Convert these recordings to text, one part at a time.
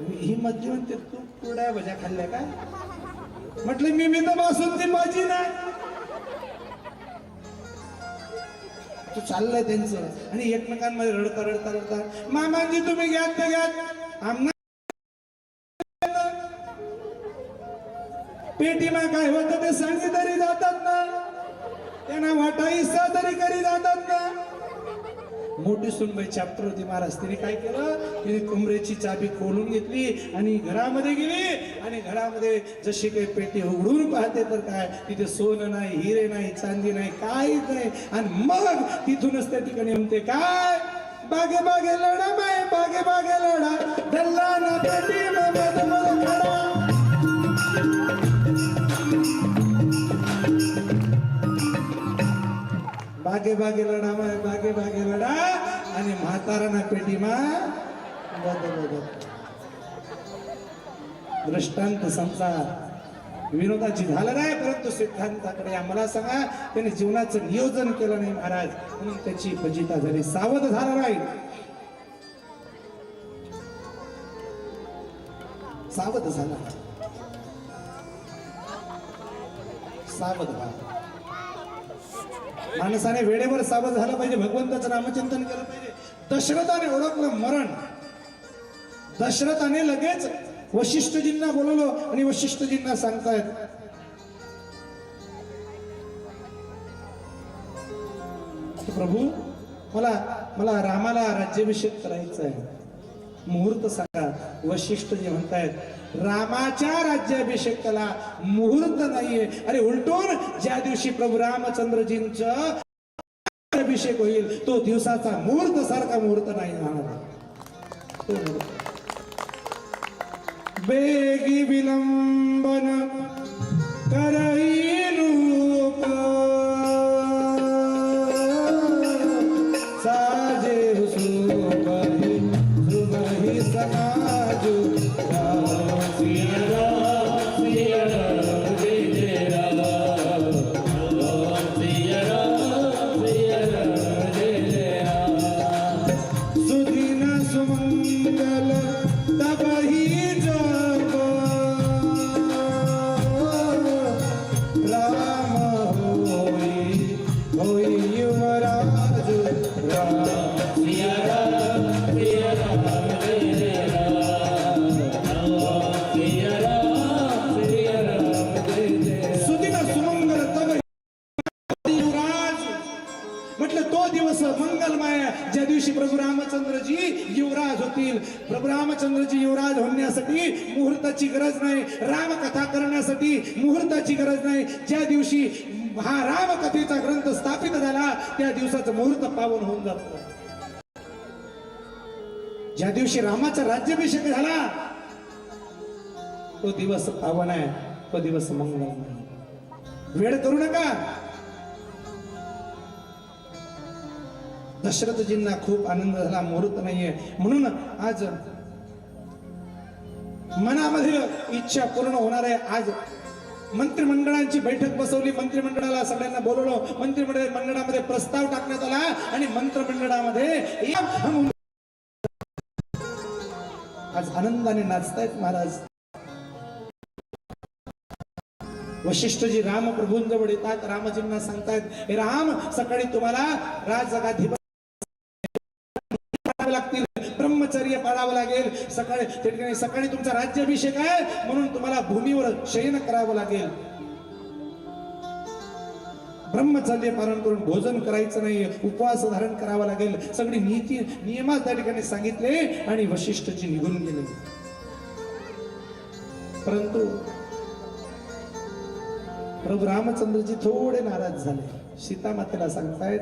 ही मधली म्हणते तू कुरड्या भज्या खाल्ल्या का? म्हटलं मी मी तर बासुंदी माझी नाही. तू चाललंय त्यांचं. आणि एकमेकांमध्ये रडता रडता रडता. मामांजी तुम्ही घ्या तर घ्या. आमना पेटीमा काय होतं ते सांगी तरी जातात ना. त्यांना वाटा हिस्सा तरी करी जातात ना. मोठी सुनबाई चॅप्टर होती महाराज. तिने काय केलं? तिने कुंभरेची चाबी खोलून घेतली आणि घरामध्ये गेली. आणि घरामध्ये जशी काही पेटी उघडून पाहते तर काय? तिथे सोनं नाही हिरे नाही चांदी नाही काहीच नाही. आणि मग तिथूनच त्या ठिकाणी म्हणते काय? बागे बागे लढा माय बागे बागे लढा. बागे बागे लढा माय बागे बागे लढा. आणि म्हाताराना पेटीमा दृष्टांत संसार. विनोदाची झालं नाही परंतु सिद्धांताकडे आम्हाला सांगा त्याने जीवनाचं नियोजन केलं नाही महाराज. म्हणून त्याची फजिता झाली. सावध झाला नाही सावध झाला. सावध व्हा माणसाने वेळेवर सावध झालं पाहिजे भगवंताचं नामचिंतन केलं पाहिजे. दशरथाने ओळखलं मरण. दशरथाने लगेच वशिष्ठजींना बोलवलं आणि वशिष्ठजींना सांगतायत प्रभू मला मला रामाला राज्याभिषेक करायचा आहे मुहूर्त सांगा. वशिष्ठ जे म्हणतायत रामाच्या राज्याभिषेकाला मुहूर्त नाहीये. अरे उलटून ज्या दिवशी प्रभू रामचंद्रजींचं अभिषेक होईल तो दिवसाचा मुहूर्त सारखा मुहूर्त नाही राहणार. बेगी विलंबन करई मुहूर्ताची गरज नाही. ज्या दिवशी हा रामकथेचा ग्रंथ स्थापित झाला त्या दिवसाचं मुहूर्त पावन होऊन जात. ज्या दिवशी रामाचा राज्याभिषेक झाला तो दिवस पावन आहे तो दिवस मंगलमय वेळ करू नका. दशरथजींना खूप आनंद झाला मुहूर्त नाहीये. म्हणून आज मनामधील इच्छा पूर्ण होणार आहे. आज मंत्रिमंडळांची बैठक बसवली. मंत्रिमंडळाला सगळ्यांना बोलवलं. मंत्रिमंडळ मंडळामध्ये प्रस्ताव टाकण्यात आला आणि मंत्रिमंडळामध्ये आज आनंदाने नाचतायत महाराज. वशिष्ठजी रामप्रभूंजवळ येतात. रामजींना सांगतायत "हे राम सकाळी तुम्हाला राजगाधी लागेल. सकाळी त्या ठिकाणी सकाळी तुमचा राज्याभिषेक आहे. म्हणून तुम्हाला भूमीवर शयन करावं लागेल. ब्रह्मचर्य पालन करून भोजन करायचं नाही. उपवास धारण करावा लागेल. सगळी नीती नियमा त्या ठिकाणी सांगितले आणि वशिष्ठजी निघून गेले. परंतु प्रभू रामचंद्रजी थोडे नाराज झाले. सीतामातेला सांगतायत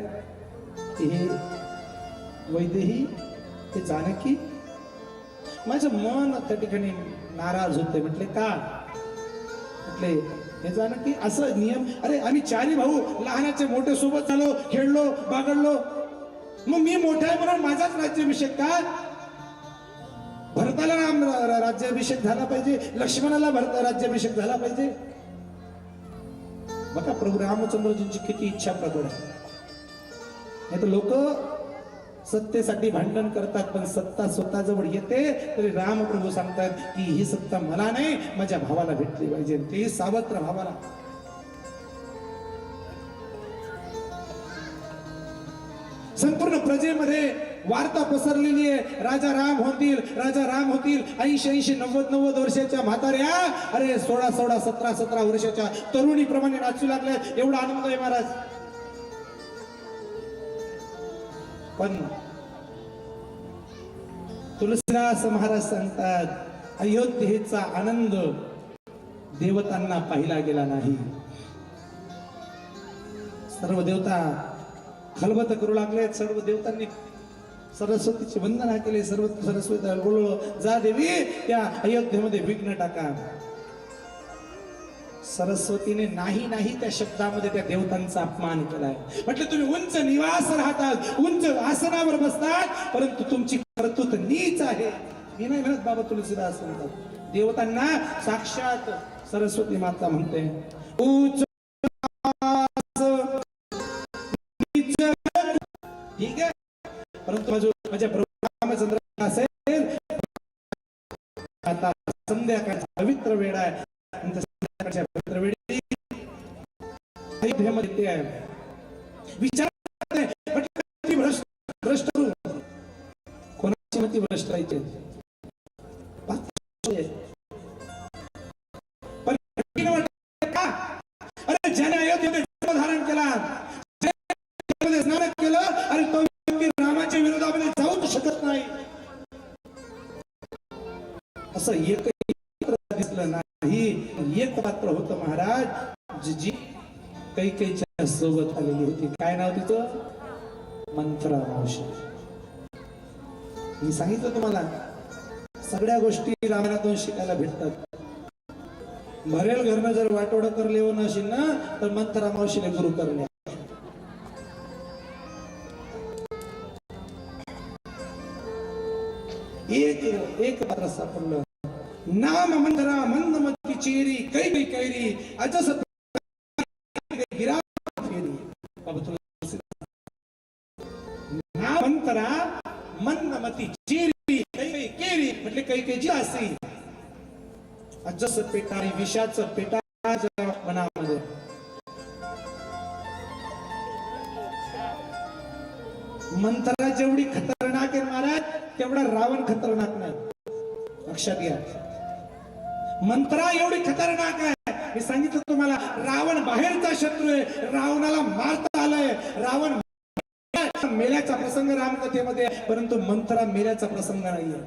की हे वैदेही ते जानकी माझं मन त्या ठिकाणी नाराज होते म्हटले का? म्हटले हे जानकी असं नियम अरे आम्ही चारी भाऊ लहानाचे मोठे सोबत झालो खेळलो बागडलो. मग मी मोठा आहे म्हणून माझाच राज्याभिषेक का? भरताला राम रा- राज्याभिषेक झाला पाहिजे. लक्ष्मणाला भरत राज्याभिषेक झाला पाहिजे. बघा प्रभू रामचंद्रजींची किती इच्छा प्रकट आहे. नाही तर लोक सत्तेसाठी भांडण करतात पण सत्ता स्वतःजवळ येते. तरी रामप्रभू सांगतात की ही सत्ता मला नाही माझ्या भावाला भेटली पाहिजे. ते सावत्र भावाला. संपूर्ण प्रजेमध्ये वार्ता पसरलेली आहे. राजा राम होतील राजा राम होतील. ऐंशी ऐंशी नव्वद नव्वद वर्षाच्या म्हाताऱ्या अरे सोळा सोळा सतरा सतरा वर्षाच्या तरुणीप्रमाणे नाचू लागल्या एवढा आनंद आहे महाराज. पण तुलसीदास महाराज सांगतात अयोध्येचा आनंद देवतांना पाहिला गेला नाही. सर्व देवता खलबत करू लागले सर्व देवतांनी सरस्वतीचे वंदना केले सर्व सरस्वती बोललो जा देवी त्या अयोध्येमध्ये विघ्न टाका. सरस्वतीने नाही नाही त्या शब्दामध्ये त्या देवतांचा अपमान केलाय. म्हटलं तुम्ही उंच निवास राहतात उंच आसनावर बसतात परंतु तुमची कर्तृत्व नीच आहे. मी नाही म्हणत बाबा तुलसीदास म्हणतात. देवतांना साक्षात सरस्वती माता म्हणते उच ठीक आहे? परंतु माझ्या रामचंद्र असेल आता संध्याकाळचा पवित्र वेळ आहे. आणि त्या संध्याकाळच्या पवित्र वेळी अयोध्येमध्ये ते आहे महाराज काही काहीच्या सोबत आलेली होती. काय नाव तिचं? मंत्रा मावशी मी सांगितलं तुम्हाला सगळ्या गोष्टी रामायणातून शिकायला भेटतात. भरेल घरनं जर वाटोडं करले हो नशील ना तर मंत्रा मावशीने गुरु करले. एक एक मात्र सापडलं. नाम मंदरा मंदमती चेरी कै कैरी अजस मंदमती चेरी केरी म्हटले काही काही जी असे अजस पेटारी विषाच पेटाच्या मनामध्ये मंत्रा जेवढी खतरनाक आहे महाराज तेवढा रावण खतरनाक नाही. लक्षात घ्या. मंत्रा एवढी खतरनाक आहे. मी सांगितलं तुम्हाला रावण बाहेरचा शत्रू आहे. रावणाला मारता आलंय. रावण मेल्याचा प्रसंग रामकथेमध्ये परंतु मंत्रा मेल्याचा प्रसंग नाहीये.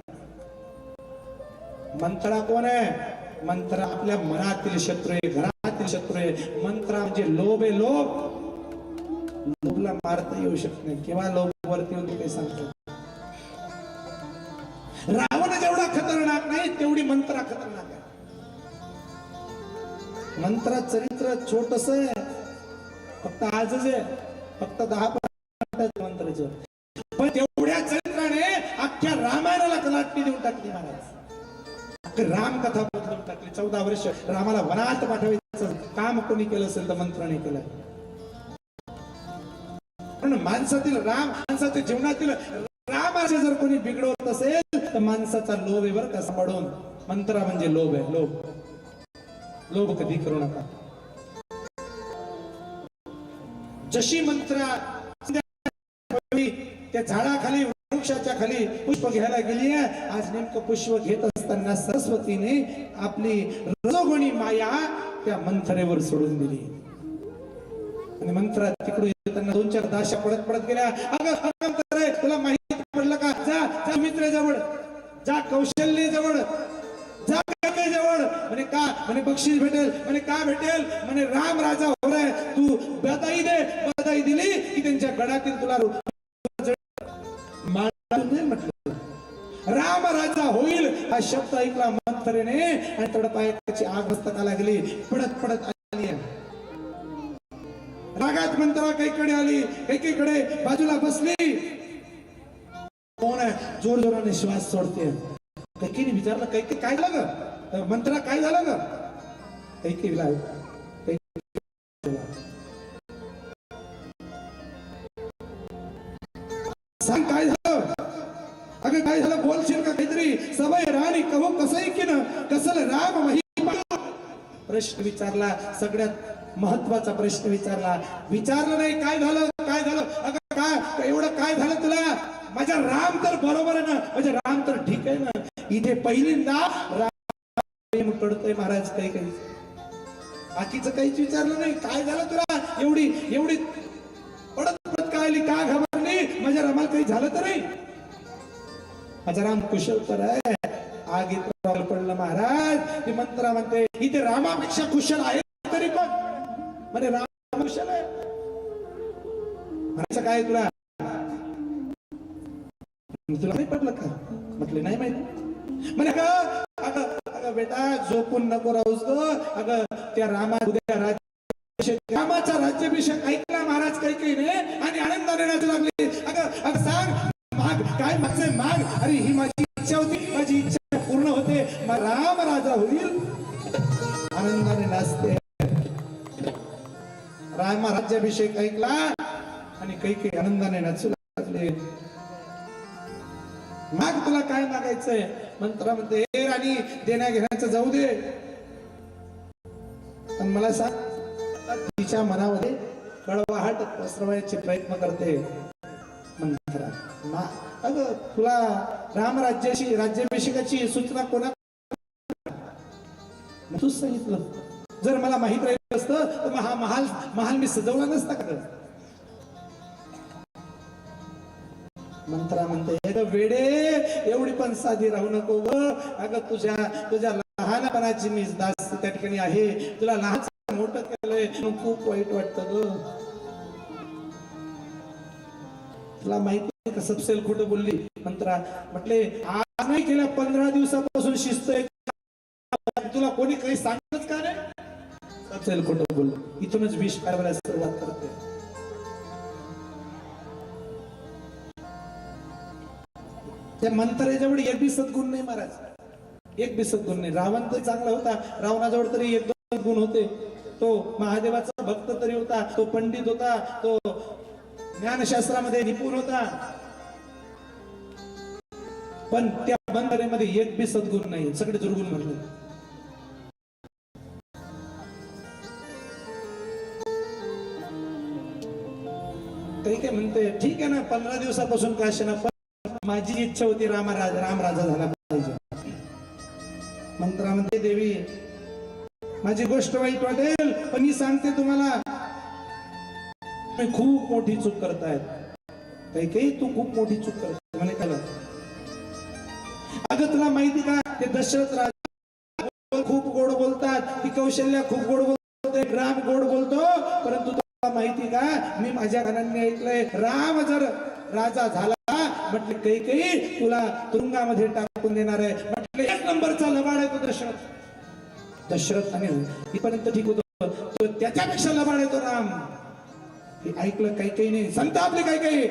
मंत्रा कोण आहे? मंत्र आपल्या मनातील शत्रू आहे घरातील शत्रू आहे. मंत्रा म्हणजे लोभ आहे लोभ. लोभला मारता येऊ शकत नाही. किंवा लोभ वरती येऊन ते सांगतो रावण जेवढा खतरनाक नाही तेवढी मंत्रा खतरनाक आहे. मंत्रा चरित्र छोटस आहे. फक्त आजच आहे. फक्त दहा पाच मंत्राचं. पण तेवढ्या चरित्राने अख्ख्या रामायणाला कलाटणी देऊन टाकली महाराज. राम कथा बदलून टाकली. चौदा वर्ष रामाला वनात पाठवायचं. काम कोणी केलं असेल तर मंत्राने केलं. पण माणसातील राम माणसाच्या जीवनातील रामाचे जर कोणी बिघडवत असेल तर माणसाचा लोभ आहे बरं का सांभाळून. मंत्रा म्हणजे लोभ आहे लोभ. लोभ कधी करू नका. जशी मंत्रा त्या झाडाखाली वृक्षाच्या खाली पुष्प घ्यायला गेली आहे. आज नेमकं पुष्प घेत असताना सरस्वतीने आपली रजोगुणी माया त्या मंथरेवर सोडून दिली. आणि मंत्रात तिकडून येताना दोन चार दाशा पडत पडत गेल्या. अगं तुला माहिती पडलं का? जा जा मित्र जवळ जा कौशल्य जवळ. जा जवळ म्हणे का? म्हणे बक्षीस भेटेल. म्हणे का भेटेल? म्हणे राम राजा होणार तू बदाई दे. बदाई दिली की त्यांच्या गडातील तुला होईल. हा शब्द ऐकला मंत्रेने आणि थोडं पायाची आग मस्तका लागली. पडत पडत आली. रागात मंत्रा कैकडे आली. कैकेकडे बाजूला बसली. कोण आहे जोर जोराने श्वास सोडते? कैकीने विचारलं कैके काय झालं ग? मंत्रा काय झालं ग? कैकी विला कैकी बोलशील का काहीतरी? सवय राणी कहो कसं की कसल राम महिमा. प्रश्न विचारला सगळ्यात महत्त्वाचा प्रश्न विचारला. विचारलं नाही काय झालं? काय झालं? अगं काय? एवढं काय झालं तुला? माझ्या राम तर बरोबर आहे ना? माझा राम तर ठीक आहे ना? इथे पहिल्यांदा राम कळतोय महाराज काही काही. बाकीचं काहीच विचारलं नाही. काय झालं तुला? एवढी एवढी पडत पडत काय आली? का घाबरली? माझ्या रामाला काही झालं तर नाही? माझा राम कुशल तर आहे आगीत पडलं महाराज ती मंत्रा। म्हणते इथे रामापेक्षा कुशल आहे तरी पण म्हणे राम कुशल आहे म्हणायचं काय तुला तुला नाही पटलं का म्हटले नाही माहिती म्हणे अगं अगं बेटा झोपून नको राहूस ग अगं त्या रामा उद्या राज्याभिषेक रामाचा राज्याभिषेक ऐकला महाराज काही काही नाही रामा राज्याभिषेक ऐकला आणि काही काही आनंदाने नाचू लागले. माग तुला काय मागायचंय? मंत्रामध्ये हे राणी देण्या घेण्याचं जाऊ दे. पण मला सांग तिच्या मनामध्ये कळवाहट पसरवायचे प्रयत्न करते. मंत्रा मा तुला रामराज्याशी राज्याभिषेकाची सूचना कोणा तूच सांगितलं. जर मला माहीत राहिलं असतं तर मग हा महाल महाल मी सजवला नसता का मंत्रा म्हणते "हे ग वेडे एवढी पण साधी राहू नको ग. अगं तुझ्या तुझ्या लहानपणाची मी दास त्या ठिकाणी आहे. तुला लहान मोठं केलंय खूप वाईट वाटतं ग. तुला माहिती का सबसेल खोटं बोलली? मंत्रा म्हटले आज नाही केल्या पंधरा दिवसापासून शिस्त तुला कोणी काही सांगतच का रे सबसेल बोल इथूनच विष कारभाराला सुरुवात करते. त्या मंत्र्याजवळ एक बी सद्गुण नाही महाराज. एक बी सद्गुण नाही. रावण तर चांगला होता. रावणाजवळ तरी एक दोन गुण होते. तो महादेवाचा भक्त तरी होता. तो पंडित होता. तो ज्ञानशास्त्रामध्ये निपुण होता. पण त्या बंदरेमध्ये एक बी सद्गुण नाही. सगळे दुर्गुण म्हणले. म्हणते ठीक आहे ना पंधरा दिवसापासून का माझी इच्छा होती रामराज रामराजा झाला पाहिजे. मंत्रामध्ये देवी माझी गोष्ट वाईट वाटेल पण मी सांगते तुम्हाला तुम्ही खूप मोठी चूक करतायत. काही काही तू खूप मोठी चूक करते म्हणे त्याला. अगं तुला माहिती का ते दशरथ राजा खूप गोड बोलतात ती कौशल्य खूप गोड बोलते राम गोड बोलतो परंतु माहिती का? मी माझ्या घरांनी ऐकलंय राम जर राजा झाला म्हटले काही काही तुला तुरुंगामध्ये टाकून देणार आहे. म्हटले एक नंबरचा लबाड आहे तो दशरथ. दशरथ आणि हो, इथपर्यंत ठीक होतो. तो त्याच्यापेक्षा लबाड येतो राम. हे ऐकलं काही काही नाही संत आपले काही काही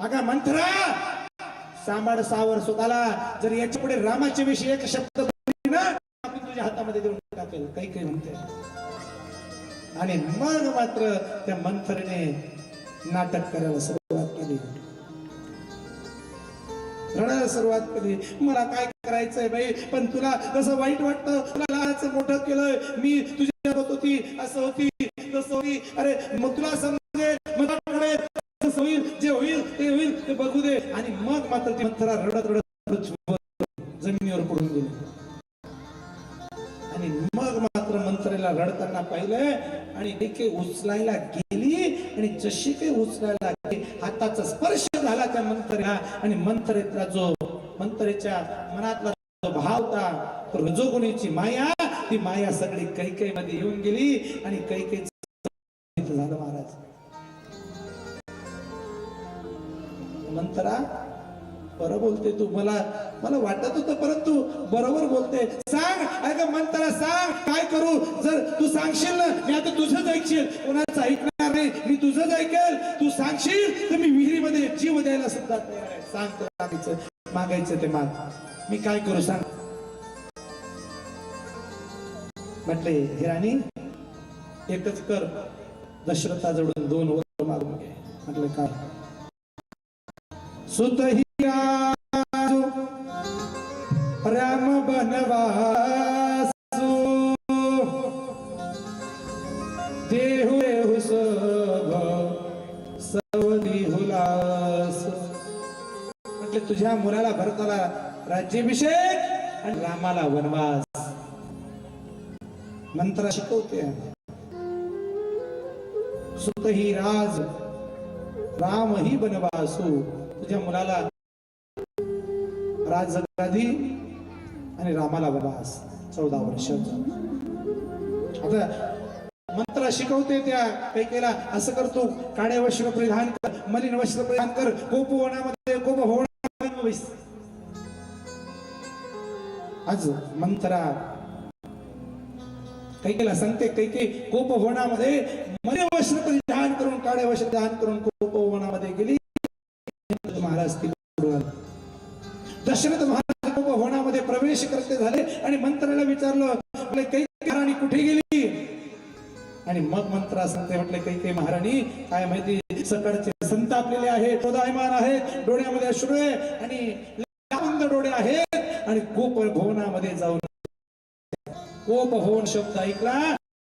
अगा मंत्रा! सांभाळ सावर स्वतःला जर याच्यापुढे रामाच्या विषयी एक शब्द ना आपण तुझ्या हातामध्ये देऊन टाकेल. काही काही म्हणते? आणि मग मात्र त्या मंथरने नाटक करायला सुरुवात केली. रडायला सुरुवात केली. मला काय करायचंय बाई? पण तुला कसं वाईट वाटतं तुला लहानच मोठं केलंय. मी तुझ्या होती असं होती तसं होती. अरे मग तुला समजेल म्हणजे मनाकडे होईल जे होईल ते होईल ते बघू दे. आणि मग मात्र ती मंथरा रडत रडत जमिनीवर पडून गेली. मात्र मंत्रेला रडताना पाहिलंय आणि एके उचलायला गेली आणि जशी काही उचलायला गेली हाताचा स्पर्श झाला त्या मंत्र्या आणि मंत्रेतला जो मंत्रेच्या मनातला जो भाव होता तो रजोगुणीची माया ती माया सगळी कैकै मध्ये येऊन गेली आणि कैकै झालं महाराज. मंत्रा बरं बोलते तू. मला मला वाटत होतं परंतु बरोबर बोलते. सांग अगं म्हणताना सांग. काय करू? जर तू सांगशील ना मी आता तुझंच ऐकशील. कोणाचं ऐकणार नाही मी तुझंच ऐकेल. तू सांगशील तर मी विहिरीमध्ये जीव द्यायला सुद्धा सांग मागायचं मागायचं ते माग. मी काय करू सांग? म्हटले हिराणी एकच कर. दशरथाजवळून दोन वर मागून घे. म्हटलं काय? सुत ही तुझ्या मुलाला भरताला राज्याभिषेक आणि रामाला वनवास. मंत्र शिकवते. सुत ही राज राम ही बनवासू. तुझ्या मुलाला राजगादी आणि रामाला वनवास. चौदा वर्ष. आता मंत्र शिकवते त्या कैकेला असं करतो काळे वस्त्र परिधान कर मलिन वस्त्र परिधान कर. कोप वनामध्ये कोप होणार बैस आज मंत्रा. काही केला सांगते काही काही कोप वनामध्ये मलिन वस्त्र परिधान करून काळे वस्त्र परिधान करून कोप वनामध्ये गेली महाराज ती दशरथ महाराज कोप वनामध्ये प्रवेश करते झाले आणि मंत्राला विचारलं म्हटलं कैके राणी कुठे गेली? आणि मग मंत्रा सांगते म्हटले काही काही महाराणी काय माहिती सकाळचे संतापलेले आहेत क्रोधायमान आहेत डोळ्यामध्ये अश्रू आहे आणि लावंद डोळे आहेत आणि कोप भवनामध्ये जाऊन कोप भवन शब्द ऐकला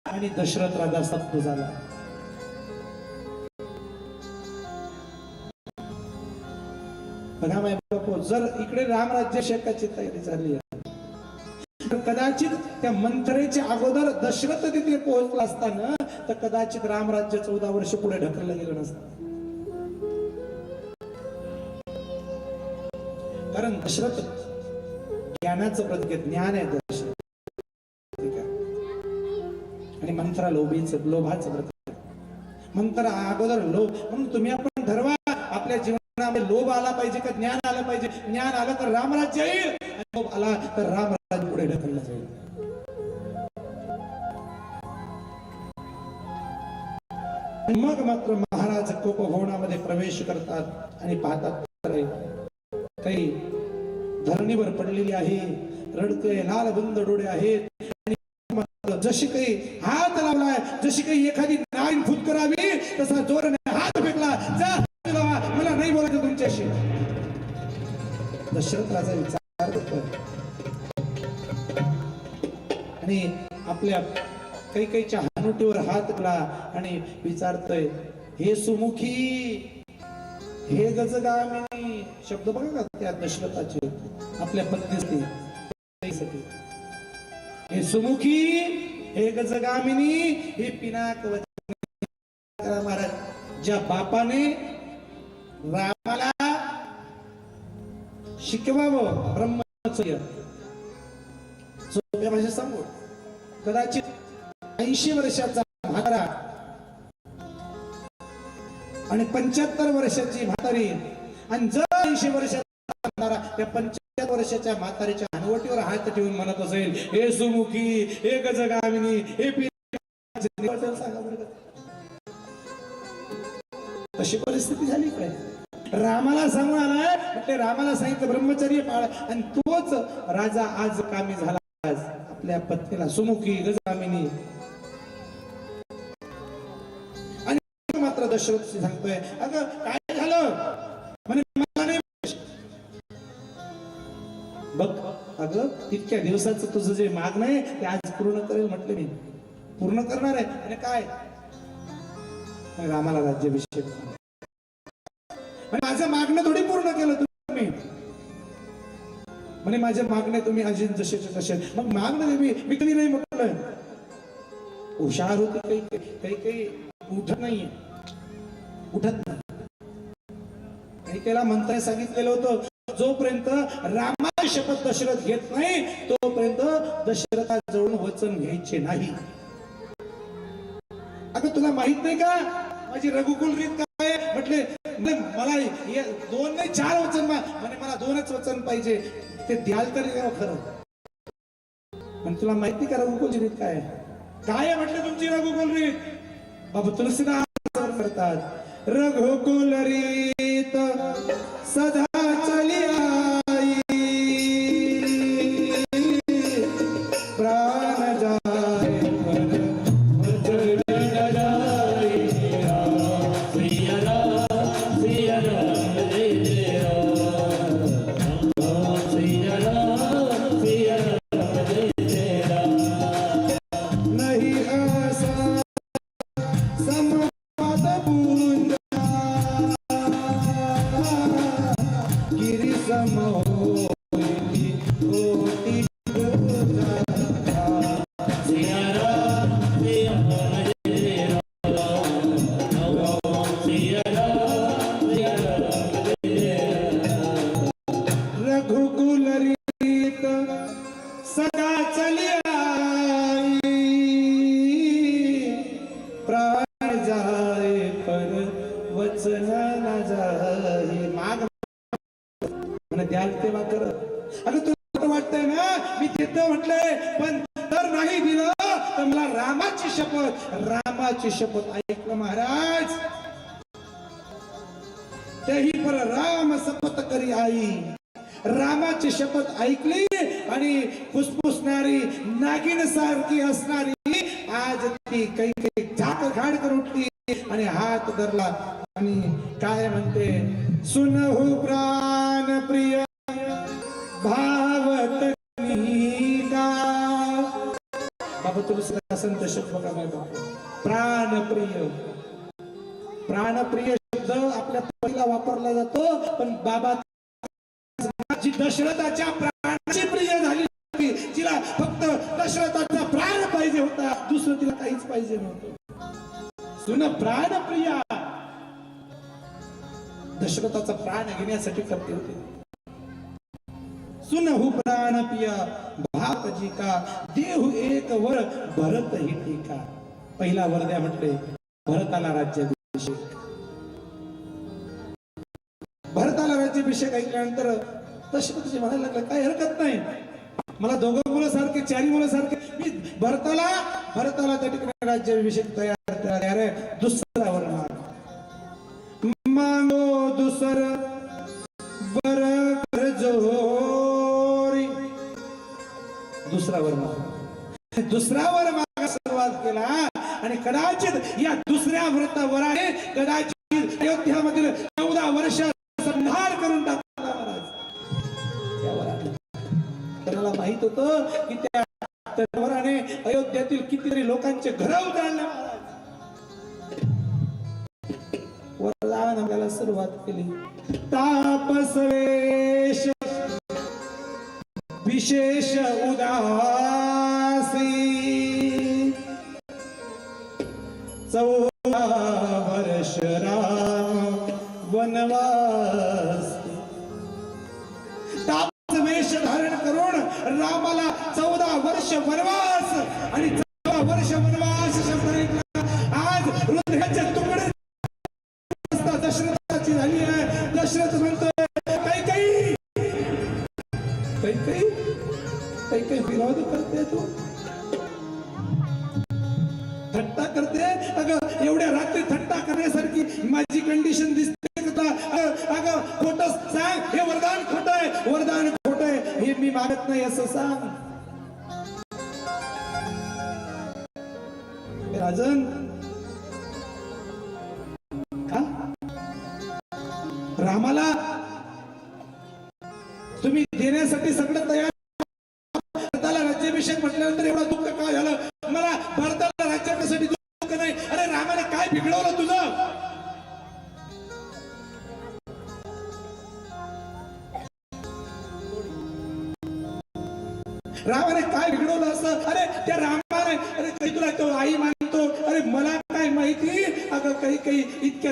आणि दशरथ राजा स्तब्ध झाला. बघा माय बापू, जर इकडे रामराज्याभिषेकाची तयारी झाली आहे तर कदाचित त्या मंत्रेच्या अगोदर दशरथ तिथे पोहोचला असताना तर कदाचित रामराज्य चौदा वर्ष पुढे ढकललं गेलं नसतं. कारण दशरथ ज्ञानाचं प्रतीक ज्ञान आहे दशरथ. आणि मंत्रा लोभीच लोभाचं प्रतीक मंत्र अगोदर लोभ म्हणून तुम्ही आपण ठरवा आपल्या जीवनामध्ये लोभ आला पाहिजे का ज्ञान आलं पाहिजे? ज्ञान आलं तर रामराज्य येईल. आणि आला तर रामराज्य पुढे ढकलला जाईल मग मात्र महाराज कोपभवनामध्ये प्रवेश करतात आणि पाहतात काही धरणीवर पडलेली आहे रडते लाल बंद डोळे आहेत आणि जशी काही हात लावलाय जशी काही एखादी नाईन फुत करावी तसा जोराने हात फेकला जा मला नाही बोलायचं तुमच्याशी दशरथ राजा विचार काही काहीच्या हानुटीवर हात घाला आणि विचारतोय हे सुमुखी हे गजगामिनी. शब्द बघा का त्या दशरथाचे आपल्या पत्नीसाठी. हे सुमुखी हे गजगामिनी हे पिनाक महाराज ज्या बापाने रामाला शिकवावं ब्रह्मचर्य. सोप्या भाषेत सांगू. कदाचित ऐंशी वर्षाचा म्हातारा आणि पंच्याहत्तर वर्षाची म्हातारी आणि जर ऐंशी वर्षाचा म्हातारा त्या पंच्याहत्तर वर्षाच्या म्हातारीच्या हनवटीवर हात ठेवून म्हणत असेल हे सुमुखी हे गजगामिनी हे पि तशी परिस्थिती झाली काय रामाला सांगून आलाय म्हटले रामाला सांगितलं ब्रह्मचर्य पाळ. आणि तोच राजा आज कामी झाला. आज आपल्या पत्नीला सुमुखी गजगामिनी दशरथ सांगतोय अगं काय झालं? म्हणे मला नाही बघ अगं तितक्या दिवसाचं तुझं जे मागणं आहे ते आज पूर्ण करेल म्हटलं मी. पूर्ण करणार आहे? आणि काय? रामाला राज्याभिषेक माझं मागणं थोडी पूर्ण केलं तुम्ही. म्हणे माझ्या मागणे तुम्ही अजिन जसे तसे. मग मागणं मी मी कधी नाही म्हटलं. हुशार होते काही काही काही उठत नाहीये. उठत नाही. काही त्याला सांगितलेलं होतं जोपर्यंत रामाची शपथ दशरथ घेत नाही तोपर्यंत दशरथाजवळून वचन घ्यायचे नाही. अगं तुला माहीत नाही का? माझी रघुकुल रीत काय म्हटले नाही, मला दोन नाही चार वचन म्हणे मला दोनच वचन पाहिजे. ते द्याल तरी द्यावं खरं. पण तुला माहिती का रघुकुलची रीत काय काय आहे म्हटलं तुमची रघुकुल रीत? बाबा तुलसीदास करतात. रघुकुलरीत सदा some more. रामाची शपथ ऐकली आणि फुसफुसणारी नागिन सारखी असणारी आज ती काही काही झाक घाड करून उठली आणि हात धरला. आणि काय म्हणते? सुनहु प्राण प्रिय भावत बाबा तुला संत शब्द बघा प्राणप्रिय प्राणप्रिय शब्द आपल्या पहिला वापरला जातो पण बाबा दशरथाच्या प्राणाची प्रिय झाली होती, तिला फक्त दशरथाचा प्राण पाहिजे होता. दुसरं तिला काहीच पाहिजे नव्हतं. सुन प्राणप्रिया दशरथाचा प्राण घेण्यासाठी करते होते. सुनहु प्राण पिया भापजी का? देहु एक वर भरत ही टीका. पहिला वर द्या म्हटले भरताला राज्याभिषेक भरताला राज्याभिषेक ऐकल्यानंतर दशरथजी म्हणायला लागले काही हरकत नाही. मला दोघं मुलं सारखे चारी मुलं सारखे. मी भरताला भरताला त्या ठिकाणी राज्याभिषेक तयार तयार आहे दुसरा वर मागो दुसर बर कर जोरी. दुसरा वर दुसरा वर मागा सुरुवात केला. आणि कदाचित या दुसऱ्या व्रतावराने कदाचित अयोध्यामधील सांगत होत माहीत की त्या तलवाराने अयोध्यातील कितीतरी लोकांचे घर उजाडले वरदान आपल्याला सुरुवात केली. तापसवेश विशेष उदाहरण थट्टा करते. अगं एवढ्या रात्री थट्टा करण्यासारखी माझी कंडिशन दिसते.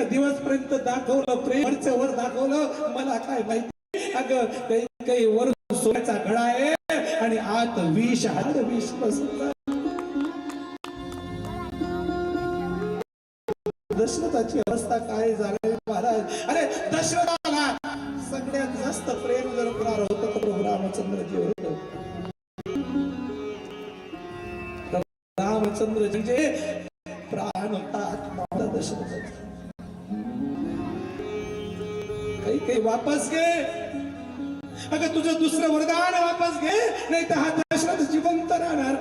इतक्या दिवसपर्यंत दाखवलं प्रेम वर दाखवलं. मला काय माहिती? अगं काही काही वर सोन्याचा घडा आहे आणि आत विष हात विष बसलं दशरथाची अवस्था काय झाली? दुसरं वरदान वापस घे नाही तर हा दशरथ जिवंत राहणार.